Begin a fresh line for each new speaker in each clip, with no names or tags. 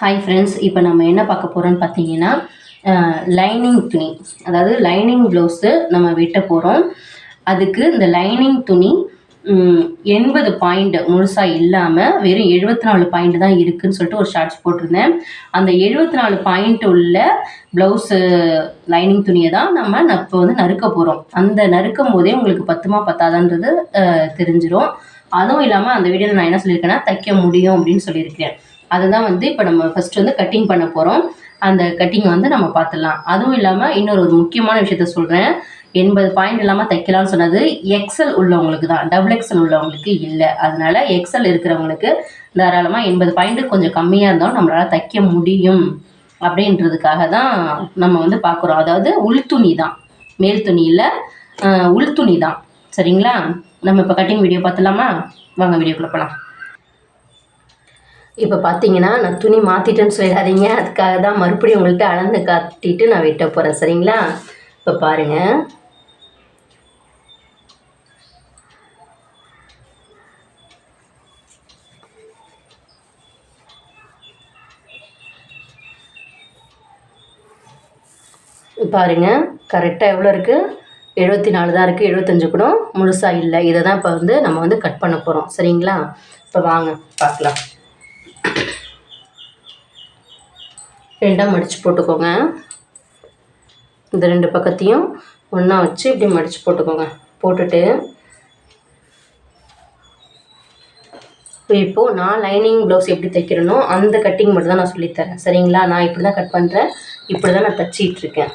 Hi friends இப்போ நம்ம என்ன பார்க்க போகிறோம்னு பார்த்தீங்கன்னா லைனிங் துணி. அதாவது லைனிங் ப்ளவுஸு நம்ம வெட்ட போகிறோம் அதுக்கு இந்த லைனிங் துணி எண்பது பாயிண்ட் முழுசாக இல்லாமல் வெறும் எழுபத்தி நாலு பாயிண்ட் தான் இருக்குதுன்னு சொல்லிட்டு ஒரு ஷார்ட்ஸ் போட்டிருந்தேன். அந்த எழுபத்தி நாலு பாயிண்ட் உள்ள ப்ளவுஸு லைனிங் துணியை தான் நம்ம இப்போ வந்து நறுக்க போகிறோம் அந்த நறுக்கும் போதே உங்களுக்கு பத்துமா பத்தாதான்றது தெரிஞ்சிடும் அதுவும் இல்லாமல் அந்த வீடியோவில் நான் என்ன சொல்லியிருக்கேன்னா தைக்க முடியும் அப்படின்னு சொல்லியிருக்கேன் அதுதான் வந்து இப்போ நம்ம ஃபஸ்ட்டு வந்து கட்டிங் பண்ண போகிறோம் அந்த கட்டிங் வந்து நம்ம பார்த்துடலாம். அதுவும் இல்லாமல் இன்னொரு ஒரு முக்கியமான விஷயத்த சொல்கிறேன் எண்பது பாயிண்ட் இல்லாமல் தைக்கலாம்னு சொன்னது எக்ஸல் உள்ளவங்களுக்கு தான். டபுள் எக்ஸல் உள்ளவங்களுக்கு இல்லை. அதனால எக்ஸல் இருக்கிறவங்களுக்கு தாராளமாக எண்பது பாயிண்ட் கொஞ்சம் கம்மியாக இருந்தாலும் நம்மளால் தைக்க முடியும். அப்படின்றதுக்காக தான் நம்ம வந்து பார்க்குறோம். அதாவது உள்துணி தான். மேல் துணி இல்லை தான். சரிங்களா? நம்ம இப்போ கட்டிங் வீடியோ பார்த்துலாமா வாங்க வீடியோக்குள்ளே போகலாம் இப்போ பார்த்தீங்கன்னா நான் துணி மாற்றிட்டேன்னு சொல்லிடாதீங்க. அதுக்காக தான் மறுபடியும் உங்கள்கிட்ட அளந்து காட்டிட்டு நான் வெட்ட போகிறேன் சரிங்களா? இப்போ பாருங்கள் பாருங்கள் கரெக்டாக எவ்வளோ இருக்குது எழுபத்தி நாலு தான் இருக்குது எழுபத்தஞ்சு கூட முழுசாக இல்லை. இதை தான் இப்போ வந்து நம்ம வந்து கட் பண்ண போகிறோம் சரிங்களா? இப்போ வாங்க பார்க்கலாம். ரெண்டாக மடித்து போட்டுக்கோங்க. இந்த ரெண்டு பக்கத்தையும் ஒன்றா வச்சு இப்படி மடித்து போட்டுக்கோங்க. போட்டுட்டு இப்போது நான் லைனிங் ப்ளவுஸ் எப்படி தைக்கிறேனோ அந்த கட்டிங் மட்டும் தான் நான் சொல்லித்தரேன் சரிங்களா? நான் இப்படி தான் கட் பண்ணுறேன் இப்படி தான் நான் தைச்சிட்ருக்கேன் இருக்கேன்.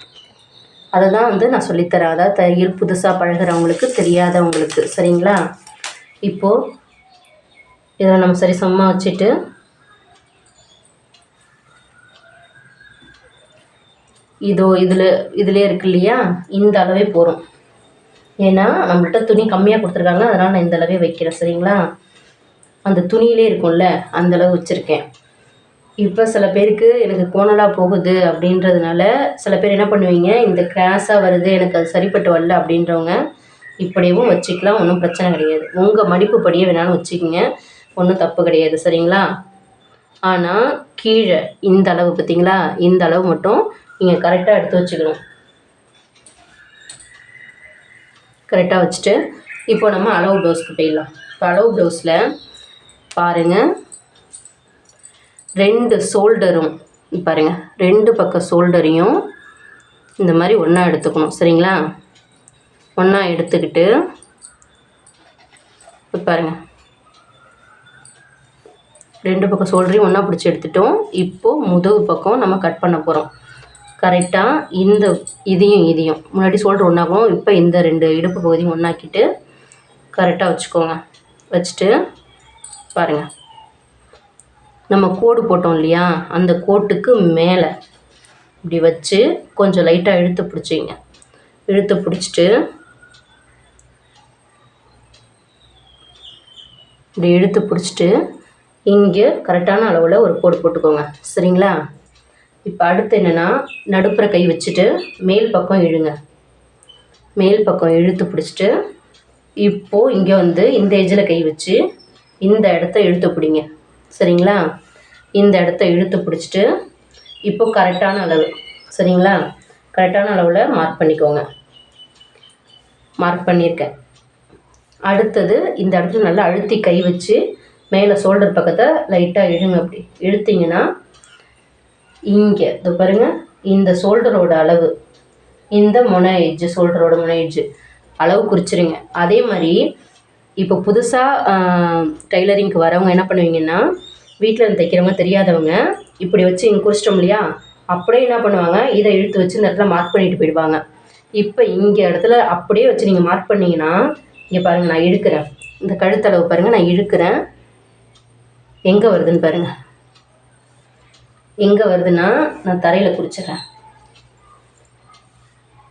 அதை தான் வந்து நான் சொல்லித்தரேன் அதாவது தையல் புதுசாக பழகுறவங்களுக்கு தெரியாதவங்களுக்கு. சரிங்களா? இப்போது இதில் நம்ம சரி சமமாக வச்சுட்டு இதோ இதில் இதிலே இருக்கு இல்லையா? இந்த அளவே போகிறோம் ஏன்னா நம்மள்கிட்ட துணி கம்மியாக கொடுத்துருக்காங்க. அதனால் நான் இந்த அளவே வைக்கிறேன் சரிங்களா? அந்த துணியிலே இருக்கும்ல அந்தளவு வச்சுருக்கேன். இப்போ சில பேருக்கு எனக்கு கோணலாக போகுது அப்படின்றதுனால சில பேர் என்ன பண்ணுவீங்க? இந்த கிராஸாக வருது எனக்கு அது சரிப்பட்டு வரல அப்படின்றவங்க இப்படியும் வச்சுக்கலாம் ஒன்றும் பிரச்சனை கிடையாது. உங்கள் மடிப்பு படியே வேணாலும் வச்சுக்கோங்க. ஒன்றும் தப்பு கிடையாது சரிங்களா? ஆனால் கீழே இந்த அளவு பார்த்தீங்களா இந்த அளவு மட்டும் நீங்கள் கரெக்டாக எடுத்து வச்சுக்கணும். கரெக்டாக வச்சுட்டு இப்போ நம்ம அளவு ப்ளவுஸ்க்கு போயிடலாம். இப்போ அளவு ப்ளவுஸில் பாருங்கள் ரெண்டு ஷோல்டரும் பாருங்க. ரெண்டு பக்கம் ஷோல்டரையும் இந்த மாதிரி ஒன்றா எடுத்துக்கணும். சரிங்களா? ஒன்றா எடுத்துக்கிட்டு இப்ப பாருங்க. ரெண்டு பக்கம் ஷோல்டரையும் ஒன்றா பிடிச்சி எடுத்துட்டோம். இப்போது முதுகு பக்கம் நம்ம கட் பண்ண போகிறோம் கரெக்டாக இந்த இதையும் இதையும். முன்னாடி ஷோல்டர் ஒன்றாகும் இப்போ இந்த ரெண்டு இடுப்பு பகுதியும் ஒன்றாக்கிட்டு கரெக்டாக வச்சுக்கோங்க. வச்சுட்டு பாருங்கள் நம்ம கோடு போட்டோம் இல்லையா? அந்த கோட்டுக்கு மேலே இப்படி வச்சு கொஞ்சம் லைட்டாக இழுத்து பிடிச்சிங்க இழுத்து பிடிச்சிட்டு இப்படி இழுத்து பிடிச்சிட்டு இங்கே கரெக்டான அளவில் ஒரு கோடு போட்டுக்கோங்க. சரிங்களா? இப்போ அடுத்து என்னென்னா நடுப்புற கை வச்சுட்டு மேல் பக்கம் இழுங்க. மேல் பக்கம் இழுத்து பிடிச்சிட்டு இப்போது இங்கே வந்து இந்த ஏஜில் கை வச்சு இந்த இடத்த இழுத்து பிடிங்க. சரிங்களா? இந்த இடத்த இழுத்து பிடிச்சிட்டு இப்போ கரெக்டான அளவு. சரிங்களா? கரெக்டான அளவில் மார்க் பண்ணிக்கோங்க. மார்க் பண்ணியிருக்கேன் அடுத்தது இந்த இடத்துல நல்லா அழுத்தி கை வச்சு மேலே ஷோல்டர் பக்கத்தை லைட்டாக இழுங்க அப்படி. இழுத்திங்கன்னா இங்கே. இது பாருங்க இந்த ஷோல்டரோட அளவு. இந்த முனை எட்ஜு ஷோல்டரோட முனை எட்ஜு அளவு குறிச்சிருங்க. அதே மாதிரி இப்போ புதுசாக டைலரிங்க்கு வரவங்க என்ன பண்ணுவீங்கன்னா வீட்டில் இருந்து தைக்கிறவங்க தெரியாதவங்க இப்படி வச்சு இங்கே குறிச்சிட்டோம் இல்லையா? அப்படியே என்ன பண்ணுவாங்க? இதை இழுத்து வச்சு இந்த இடத்துல மார்க் பண்ணிட்டு போயிடுவாங்க. இப்போ இங்கே இடத்துல அப்படியே வச்சு நீங்கள் மார்க் பண்ணிங்கன்னா இங்கே பாருங்கள் நான் இழுக்கிறேன். இந்த கழுத்தளவு பாருங்கள் நான் இழுக்கிறேன். எங்கே வருதுன்னு பாருங்கள் எங்கே வருதுன்னா நான் தரையில் குறிச்சிடுறேன்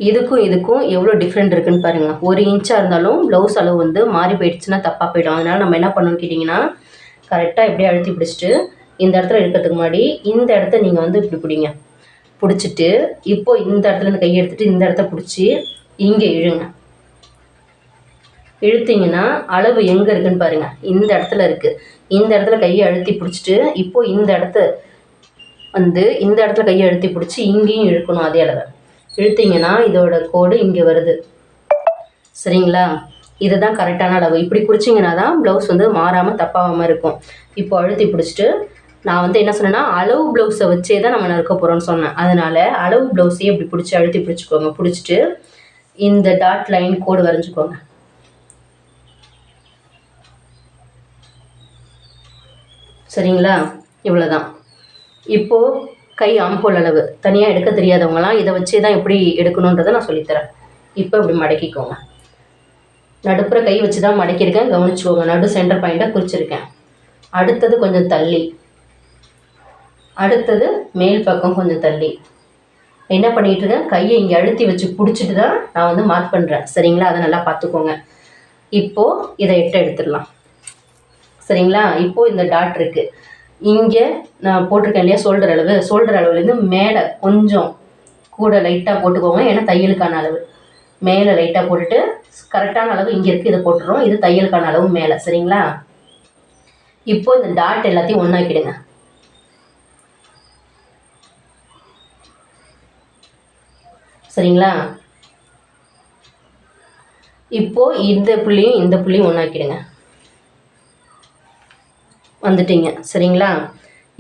இதுக்கும் இதுக்கும் எவ்வளோ டிஃப்ரெண்ட் இருக்குன்னு பாருங்கள் ஒரு இன்ச்சாக இருந்தாலும் ப்ளவுஸ் அளவு வந்து மாறி போயிடுச்சுன்னா தப்பாக போயிடும். அதனால் நம்ம என்ன பண்ணணும்னு கேட்டிங்கன்னா கரெக்டாக இப்படியே அழுத்தி பிடிச்சிட்டு இந்த இடத்துல இருக்கிறதுக்கு முன்னாடி இந்த இடத்த நீங்கள் வந்து இப்படி பிடிங்க. பிடிச்சிட்டு இப்போ இந்த இடத்துல இருந்து கையை எடுத்துகிட்டு இந்த இடத்த பிடிச்சி இங்கே இழுங்க. இழுத்தீங்கன்னா அளவு எங்கே இருக்குன்னு பாருங்கள் இந்த இடத்துல இருக்குது இந்த இடத்துல கையை அழுத்தி பிடிச்சிட்டு இப்போது இந்த இடத்த வந்து இந்த இடத்துல கையை அழுத்தி பிடிச்சி இங்கேயும் இழுக்கணும் அதே அளவை. இழுத்தீங்கன்னா இதோட கோடு இங்கே வருது. சரிங்களா? இதுதான் கரெக்டான அளவு. இப்படி பிடிச்சிங்கன்னா தான் ப்ளவுஸ் வந்து மாறாமல் தப்பாகாமல் இருக்கும். இப்போ அழுத்தி பிடிச்சிட்டு நான் வந்து என்ன சொன்னேன்னா அளவு ப்ளவுஸை வச்சே தான் நம்ம நறுக்க போகிறோம்னு சொன்னேன். அதனால் அளவு ப்ளவுஸையே இப்படி பிடிச்சி அழுத்தி பிடிச்சிக்கோங்க. பிடிச்சிட்டு இந்த டாட் லைன் கோடு வரைஞ்சிக்கோங்க. சரிங்களா? இவ்வளோதான் இப்போது கை அம்போல் அளவு தனியாக எடுக்க தெரியாதவங்களாம் இதை வச்சே தான் எப்படி எடுக்கணுன்றதை நான் சொல்லித்தரேன். இப்போ இப்படி மடக்கிக்கோங்க. நடுப்புற கை வச்சு தான் மடக்கியிருக்கேன். கவனிச்சுக்கோங்க. நடு சென்டர் பாயிண்ட்டை குறிச்சிருக்கேன். அடுத்தது கொஞ்சம் தள்ளி. அடுத்தது மேல் பக்கம் கொஞ்சம் தள்ளி. என்ன பண்ணிகிட்டு இருக்கேன் கையை இங்கே அழுத்தி வச்சு பிடிச்சிட்டு தான் நான் வந்து மார்க் பண்ணுறேன் சரிங்களா? அதை நல்லா பார்த்துக்கோங்க. இப்போது இதை எட்ட எடுத்துடலாம். சரிங்களா? இப்போது இந்த டாட் இருக்குது இங்கே நான் போட்டிருக்கேன் இல்லையா ஷோல்டர் அளவு. ஷோல்டர் அளவுலேருந்து மேலே கொஞ்சம் கூட லைட்டாக போட்டுக்கோங்க. ஏன்னா தையலுக்கான அளவு. மேலே லைட்டாக போட்டுட்டு கரெக்டான அளவு இங்கே இருக்குது இதை போட்டுறோம் இது தையலுக்கான அளவு மேலே. சரிங்களா? இப்போ இந்த டாட் எல்லாத்தையும் ஒன்றாக்கிடுங்க சரிங்களா? இப்போ இந்த புள்ளியும் இந்த புள்ளியும் ஒன்றாக்கிடுங்க வந்துட்டீங்க. சரிங்களா?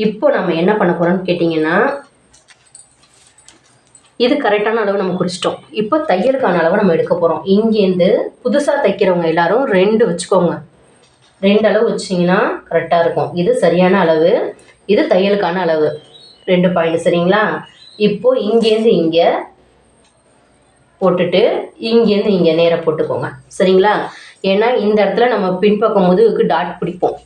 இப்போ நம்ம என்ன பண்ண போகிறோம்னு கேட்டிங்கன்னா இது கரெக்டான அளவு நம்ம குறிச்சிட்டோம். இப்போ தையலுக்கான அளவு நம்ம எடுக்க போகிறோம் இங்கேருந்து புதுசாக தைக்கிறவங்க எல்லாரும் ரெண்டு வச்சுக்கோங்க. ரெண்டு அளவு வச்சிங்கன்னா கரெக்டாக இருக்கும். இது சரியான அளவு இது தையலுக்கான அளவு. ரெண்டு பாயிண்ட் சரிங்களா? இப்போது இங்கேருந்து இங்கே போட்டுட்டு இங்கேருந்து இங்கே நேராக போட்டுக்கோங்க. சரிங்களா? ஏன்னா இந்த இடத்துல நம்ம பின்பக்கம் முதுகுக்கு டாட் பிடிப்போம்.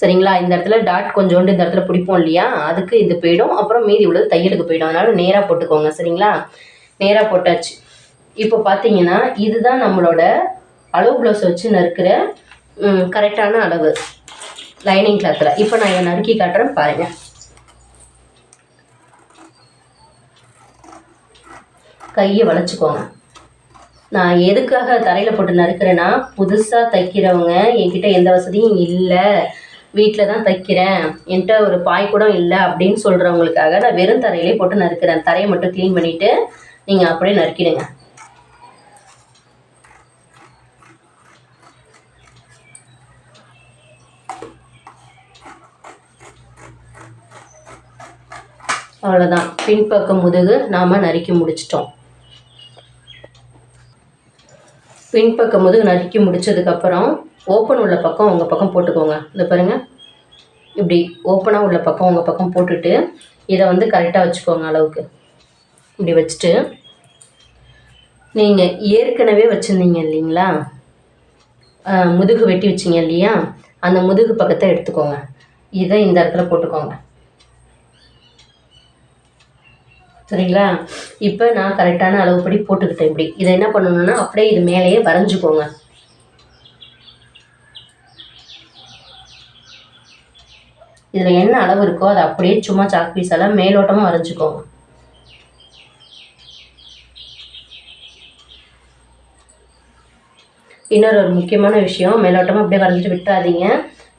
சரிங்களா? இந்த இடத்துல டாட் கொஞ்சோண்டு இந்த இடத்துல பிடிப்போம் இல்லையா? அதுக்கு இது போயிடும். அப்புறம் மீதி உள்ளது தையலுக்கு போயிடும். அதனால நேராக போட்டுக்கோங்க. சரிங்களா? நேராக போட்டாச்சு. இப்போ பார்த்தீங்கன்னா இதுதான் நம்மளோட அளவு ப்ளவுஸ் வச்சு நறுக்கிற கரெக்டான அளவு. லைனிங் கிளாத்தில் இப்போ நான் இதை நறுக்கி காட்டுறேன் பாருங்கள் கையை வளைச்சிக்கோங்க. நான் எதுக்காக தரையில் போட்டு நறுக்கிறேன்னா புதுசாக தைக்கிறவங்க என்கிட்ட எந்த வசதியும் இல்லை. வீட்டில் தான் தைக்கிறேன். என்கிட்ட ஒரு பாய் கூட இல்லை அப்படின்னு சொல்கிறவங்களுக்காக நான் வெறும் தரையிலே போட்டு நறுக்கிறேன். தரையை மட்டும் க்ளீன் பண்ணிவிட்டு நீங்கள் அப்படியே நறுக்கிடுங்க. அவ்வளோதான் பின்பக்கம் முதுகு நாம் நறுக்கி முடிச்சிட்டோம். பின்பக்கம் முதுகு நறுக்கி முடித்ததுக்கப்புறம் ஓப்பன் உள்ள பக்கம் உங்கள் பக்கம் போட்டுக்கோங்க. இந்த பாருங்கள் இப்படி ஓப்பனாக உள்ள பக்கம் உங்கள் பக்கம் போட்டுட்டு இதை வந்து கரெக்டாக வச்சுக்கோங்க அளவுக்கு. இப்படி வச்சுட்டு நீங்கள் ஏற்கனவே வச்சுருந்தீங்க இல்லைங்களா? முதுகு வெட்டி வச்சிங்க இல்லையா? அந்த முதுகு பக்கத்தை எடுத்துக்கோங்க. இதை இந்த இடத்துல போட்டுக்கோங்க. சரிங்களா? இப்போ நான் கரெக்டான அளவுப்படி போட்டுக்கிட்டேன் இப்படி. இதை என்ன பண்ணணும்னா அப்படியே இது மேலேயே வரைஞ்சிக்கோங்க. இதில் என்ன அளவு இருக்கோ அதை அப்படியே சும்மா சாக் பீஸால் மேலோட்டமாக வரைஞ்சிக்கோங்க இன்னொரு ஒரு முக்கியமான விஷயம் மேலோட்டமாக அப்படியே வரைஞ்சிட்டு விட்டுறாதீங்க.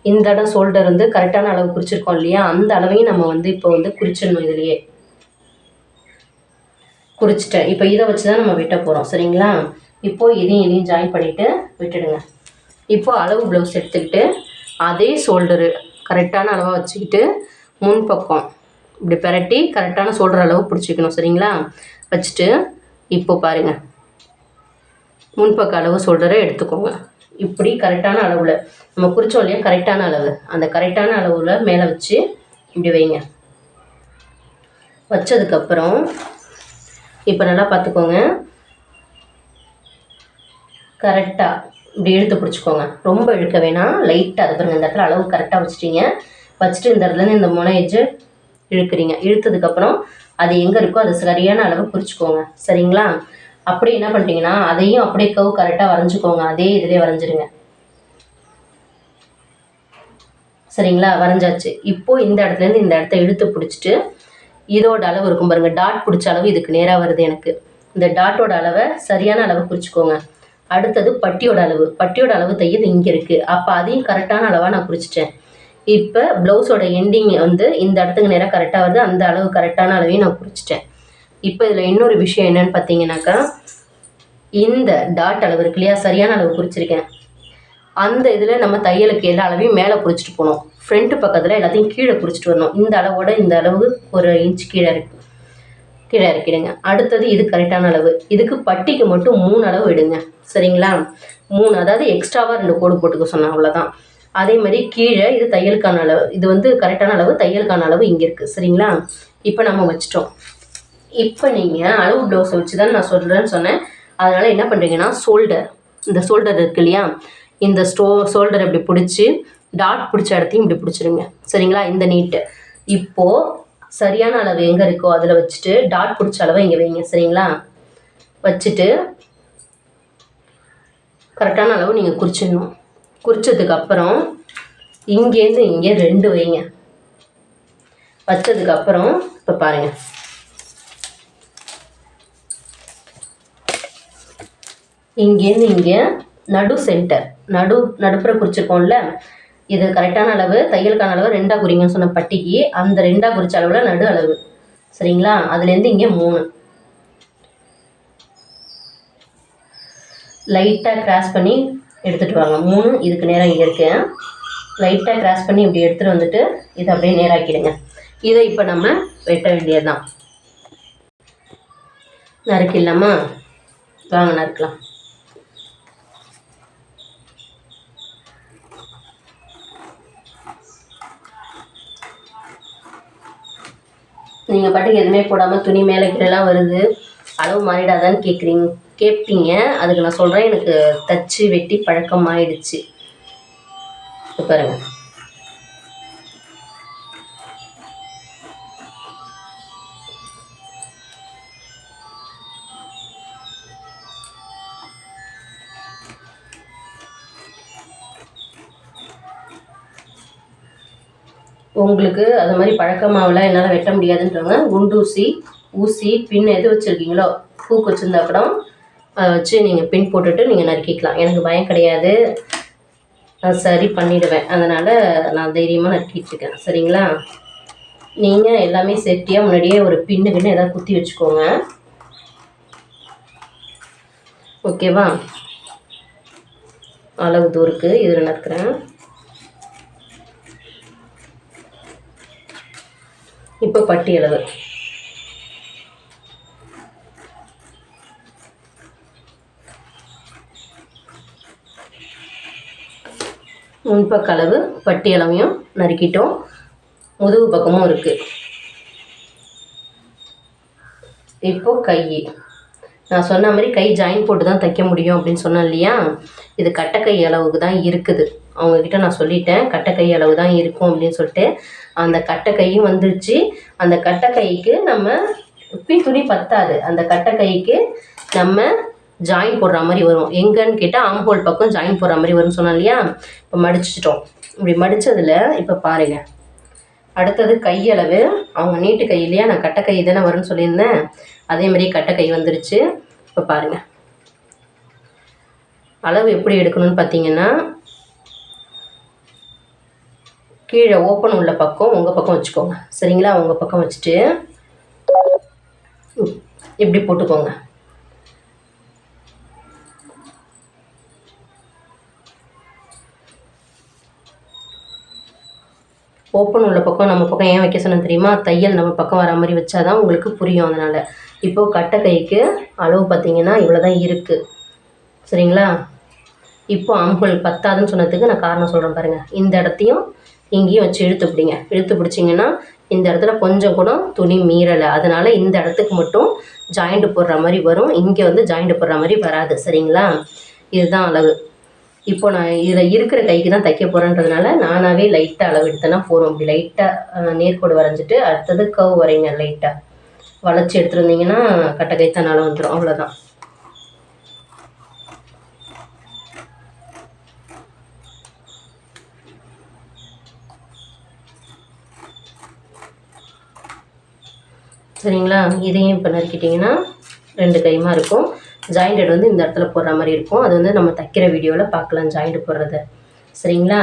இந்த இடம் ஷோல்டர் வந்து கரெக்டான அளவு குறிச்சிருக்கோம் இல்லையா? அந்த அளவையும் நம்ம வந்து இப்போ வந்து குறிச்சிடணும் இதுலேயே. குறிச்சிட்டேன். இப்போ இதை வச்சு தான் நம்ம வெட்ட போகிறோம் சரிங்களா? இப்போது இதையும் இதையும் ஜாயின் பண்ணிவிட்டு விட்டுடுங்க. இப்போது அளவு ப்ளவுஸ் எடுத்துக்கிட்டு அதே ஷோல்டரு கரெக்டான அளவாக வச்சுக்கிட்டு முன்பக்கம் இப்படி பிரட்டி கரெக்டான சொல்கிற அளவு பிடிச்சிக்கணும் சரிங்களா? வச்சுட்டு இப்போ பாருங்கள் முன்பக்க அளவு ஷோல்டரை எடுத்துக்கோங்க. இப்படி கரெக்டான அளவில் நம்ம குறிச்சோம் இல்லையா? கரெக்டான அளவு. அந்த கரெக்டான அளவில் மேலே வச்சு இப்படி வைங்க. வச்சதுக்கப்புறம் இப்போ நல்லா பார்த்துக்கோங்க. கரெக்டாக இப்படி இழுத்து பிடிச்சிக்கோங்க. ரொம்ப இழுக்க வேணாம். லைட்டாக அது பாருங்கள் இந்த இடத்துல அளவு கரெக்டாக வச்சுட்டீங்க. வச்சுட்டு இந்த இடத்துலேருந்து இந்த முனை எஜ்ஜு இழுக்கிறீங்க. இழுத்ததுக்கப்புறம் அது எங்கே இருக்கோ அது சரியான அளவு குறிச்சிக்கோங்க சரிங்களா? அப்படி என்ன பண்ணிட்டீங்கன்னா அதையும் அப்படியே கவு கரெக்டாக வரைஞ்சிக்கோங்க. அதே இதிலே வரைஞ்சிருங்க. சரிங்களா? வரைஞ்சாச்சு. இப்போது இந்த இடத்துலேருந்து இந்த இடத்த இழுத்து பிடிச்சிட்டு இதோட அளவு இருக்கும் பாருங்க. டாட் பிடிச்ச அளவு இதுக்கு நேராக வருது எனக்கு. இந்த டாட்டோட அளவை சரியான அளவு குறிச்சிக்கோங்க அடுத்தது பட்டியோட அளவு. பட்டியோட அளவு தையல் இங்கே இருக்குது அப்போ அதையும் கரெக்டான அளவாக நான் குறிச்சிட்டேன். இப்போ ப்ளவுஸோட எண்டிங் வந்து இந்த இடத்துக்கு நேராக கரெக்டாக வருது. அந்த அளவு கரெக்டான அளவையும் நான் குறிச்சிட்டேன். இப்போ இதில் இன்னொரு விஷயம் என்னன்னு பார்த்தீங்கன்னாக்கா இந்த டாட் அளவு இருக்கு இல்லையா? சரியான அளவு குறிச்சிருக்கேன். அந்த இதில் நம்ம தையலுக்கு எல்லா அளவையும் மேலே குறிச்சிட்டு போகணும். ஃப்ரண்ட் பக்கத்தில் எல்லாத்தையும் கீழே குறிச்சிட்டு வரணும். இந்த அளவோட இந்த அளவு ஒரு இன்ச் கீழே இருக்குது கீழே இறக்கிடுங்க. அடுத்தது இது கரெக்டான அளவு. இதுக்கு பட்டிக்கு மட்டும் மூணு அளவு விடுங்க சரிங்களா? மூணு. அதாவது எக்ஸ்ட்ராவாக ரெண்டு கோடு போட்டுக்க சொன்னேன் அவ்வளோதான் அதே மாதிரி கீழே இது தையலுக்கான அளவு. இது வந்து கரெக்டான அளவு தையலுக்கான அளவு இங்கே இருக்குது சரிங்களா? இப்போ நம்ம வச்சிட்டோம். இப்போ நீங்கள் அளவு ப்ளவுஸை வச்சு தான் நான் சொல்கிறேன்னு சொன்னேன். அதனால் என்ன பண்ணுறீங்கன்னா ஷோல்டர் இந்த ஷோல்டர் இருக்கு இல்லையா? இந்த ஸ்டோ ஷோல்டர் இப்படி பிடிச்சி டாட் பிடிச்ச இடத்தையும் இப்படி பிடிச்சிருங்க. சரிங்களா? இந்த நீட்டு இப்போது சரியான அளவு எங்கே இருக்கோ அதில் வச்சுட்டு டாட் பிடிச்ச அளவை இங்கே வைங்க சரிங்களா? வச்சுட்டு கரெக்டான அளவு நீங்கள் குறிச்சிடணும். குறிச்சதுக்கு அப்புறம் இங்கேருந்து இங்கே ரெண்டு வைங்க. வச்சதுக்கு அப்புறம் இப்போ பாருங்க. இங்கேருந்து இங்கே நடு சென்டர் நடு நடுப்புற குறிச்சிருக்கோம்ல இது கரெக்டான அளவு தையலுக்கான அளவு ரெண்டாக குறிங்கன்னு சொன்ன பட்டிக்கு அந்த ரெண்டாக குறிச்ச அளவில் நடு அளவு. சரிங்களா? அதுலேருந்து இங்கே மூணு. லைட்டாக கிராஸ் பண்ணி எடுத்துகிட்டு வாங்க. மூணு இதுக்கு நேரம் இங்கே இருக்கேன் லைட்டாக கிராஸ் பண்ணி இப்படி எடுத்துகிட்டு வந்துட்டு இதை அப்படியே நேராக்கிடுங்க. இதை இப்போ நம்ம வெட்ட வேண்டியதுதான். நறுக்கிடலாமா? வாங்க நறுக்கலாம். நீங்கள் பாட்டுக்கு எதுவுமே போடாமல் துணி மேலே கீழெல்லாம் வருது. அளவு மாறிடாதான்னு கேட்குறீங்க கேட்பீங்க அதுக்கு நான் சொல்கிறேன் எனக்கு தச்சு வெட்டி பழக்கம் ஆயிடுச்சு பாருங்கள் உங்களுக்கு அது மாதிரி பழக்கமாவில் என்னால் வெட்ட முடியாதுன்றவங்க குண்டூசி ஊசி பின் எது வச்சுருக்கீங்களோ பூக்கு வச்சுருந்தா கூட அதை வச்சு நீங்கள் பின் போட்டுட்டு நீங்கள் நறுக்கிக்கலாம். எனக்கு பயம் கிடையாது. நான் சரி பண்ணிவிடுவேன் அதனால் நான் தைரியமாக நறுக்கிட்டு இருக்கேன். சரிங்களா? நீங்கள் எல்லாமே சேஃப்டியாக முன்னாடியே ஒரு பின்னு பின்னு எதாவது குத்தி வச்சுக்கோங்க. ஓகேவா? அளவு தூருக்கு. இதில் நறுக்கிறேன். இப்போ பட்டி அளவு. முன்பக்க அளவு பட்டி அளவையும் நறுக்கிட்டோம். முதுகு பக்கமும் இருக்குது இப்போ கை. நான் சொன்ன மாதிரி கை ஜாயின் போட்டு தான் தைக்க முடியும் அப்படின்னு சொன்னேன் இல்லையா? இது கட்டக்கை அளவுக்கு தான் இருக்குது. அவங்கக்கிட்ட நான் சொல்லிட்டேன் கட்டக்கை அளவு தான் இருக்கும் அப்படின்னு சொல்லிட்டு. அந்த கட்டக்கையும் வந்துருச்சு. அந்த கட்டக்கைக்கு நம்ம உப்பி துணி பத்தாது. அந்த கட்டக்கைக்கு நம்ம ஜாயின் போடுற மாதிரி வரும். எங்கன்னு கேட்டால் ஆம்ஹோல் பக்கம் ஜாயின் போடுற மாதிரி வரும்னு சொன்னோம் இல்லையா? இப்போ மடிச்சிட்டோம். இப்படி மடித்ததில் இப்போ பாருங்க. அடுத்தது கையளவு அவங்க நீட்டு கை இல்லையா? நான் கட்டை கை தானே வரும்னு சொல்லியிருந்தேன். அதே மாதிரி கட்டை கை வந்துருச்சு. இப்போ பாருங்கள் அளவு எப்படி எடுக்கணும்னு பார்த்தீங்கன்னா கீழே ஓப்பன் உள்ள பக்கம் உங்கள் பக்கம் வச்சுக்கோங்க. சரிங்களா? உங்கள் பக்கம் வச்சுட்டு இப்படி போட்டுக்கோங்க. ஓப்பன் உள்ள பக்கம் நம்ம பக்கம் ஏன் வைக்க சொன்னேன் தெரியுமா? தையல் நம்ம பக்கம் வர மாதிரி வச்சாதான் உங்களுக்கு புரியும் அதனால். இப்போது கட்டை கைக்கு அளவு பார்த்தீங்கன்னா இவ்வளோ தான் இருக்குது சரிங்களா? இப்போ ஆம்புகள் பத்தாதுன்னு சொன்னதுக்கு நான் காரணம் சொல்கிறேன் பாருங்கள் இந்த இடத்தையும் இங்கேயும் வச்சு இழுத்து பிடிங்க. இழுத்து பிடிச்சிங்கன்னா இந்த இடத்துல கொஞ்சம் கூட துணி மீறலை. அதனால் இந்த இடத்துக்கு மட்டும் ஜாயிண்ட் போடுற மாதிரி வரும். இங்கே வந்து ஜாயிண்ட் போடுற மாதிரி வராது. சரிங்களா? இதுதான் அளவு. இப்போ நான் இதில் இருக்கிற கைக்கு தான் தைக்க போகிறேன்றதுனால நானாகவே லைட்டாக அளவு எடுத்தேன்னா போகிறோம் இப்படி லைட்டாக நேர்கோடு வரைஞ்சிட்டு அடுத்தது கவ் வரைங்க லைட்டாக வளைச்சி எடுத்துருந்தீங்கன்னா கட்டை கைத்தான் கைத்தானால வந்துடும் அவ்வளோதான் சரிங்களா? இதையும் இப்போ நறுக்கிட்டிங்கன்னா ரெண்டு கைமா இருக்கும். ஜாயிண்டட் வந்து இந்த இடத்துல போடுற மாதிரி இருக்கும். அது வந்து நம்ம தைக்கிற வீடியோவில் பார்க்கலாம் ஜாயிண்ட் போடுறத. சரிங்களா?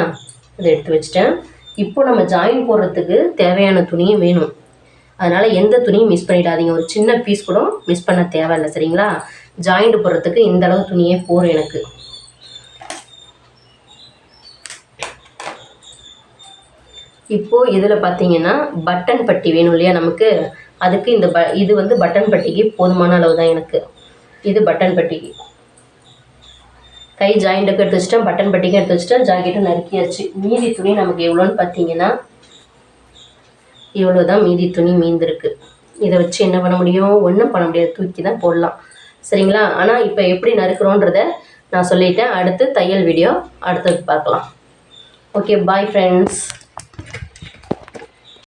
இதை எடுத்து வச்சுட்டேன். இப்போ நம்ம ஜாயின் போடுறதுக்கு தேவையான துணியும் வேணும். அதனால் எந்த துணியும் மிஸ் பண்ணிடாதீங்க. ஒரு சின்ன பீஸ் கூட மிஸ் பண்ண தேவையில்லை சரிங்களா? ஜாயிண்ட் போடுறதுக்கு இந்த அளவு துணியே போகும் எனக்கு. இப்போது இதில் பார்த்தீங்கன்னா பட்டன் பட்டி வேணும் இல்லையா நமக்கு? அதுக்கு இந்த ப இது வந்து பட்டன் பட்டிக்கு போதுமான அளவு தான் எனக்கு. இது பட்டன் பட்டிக்கு கை ஜாயிண்ட்டுக்கு எடுத்து வச்சுட்டேன் பட்டன் பட்டிக்கும் எடுத்து வச்சுட்டேன் ஜாக்கெட்டும் நறுக்கியாச்சு. மீதி துணி நமக்கு எவ்வளோன்னு பார்த்தீங்கன்னா இவ்வளோ தான் மீதி துணி மீந்திருக்கு. இதை வச்சு என்ன பண்ண முடியும்? ஒன்றும் பண்ண முடியாது. தூக்கி தான் போடலாம். சரிங்களா? ஆனால் இப்போ எப்படி நறுக்கிறோன்றத நான் சொல்லிட்டேன். அடுத்து தையல் வீடியோ அடுத்தது பார்க்கலாம். Okay bye friends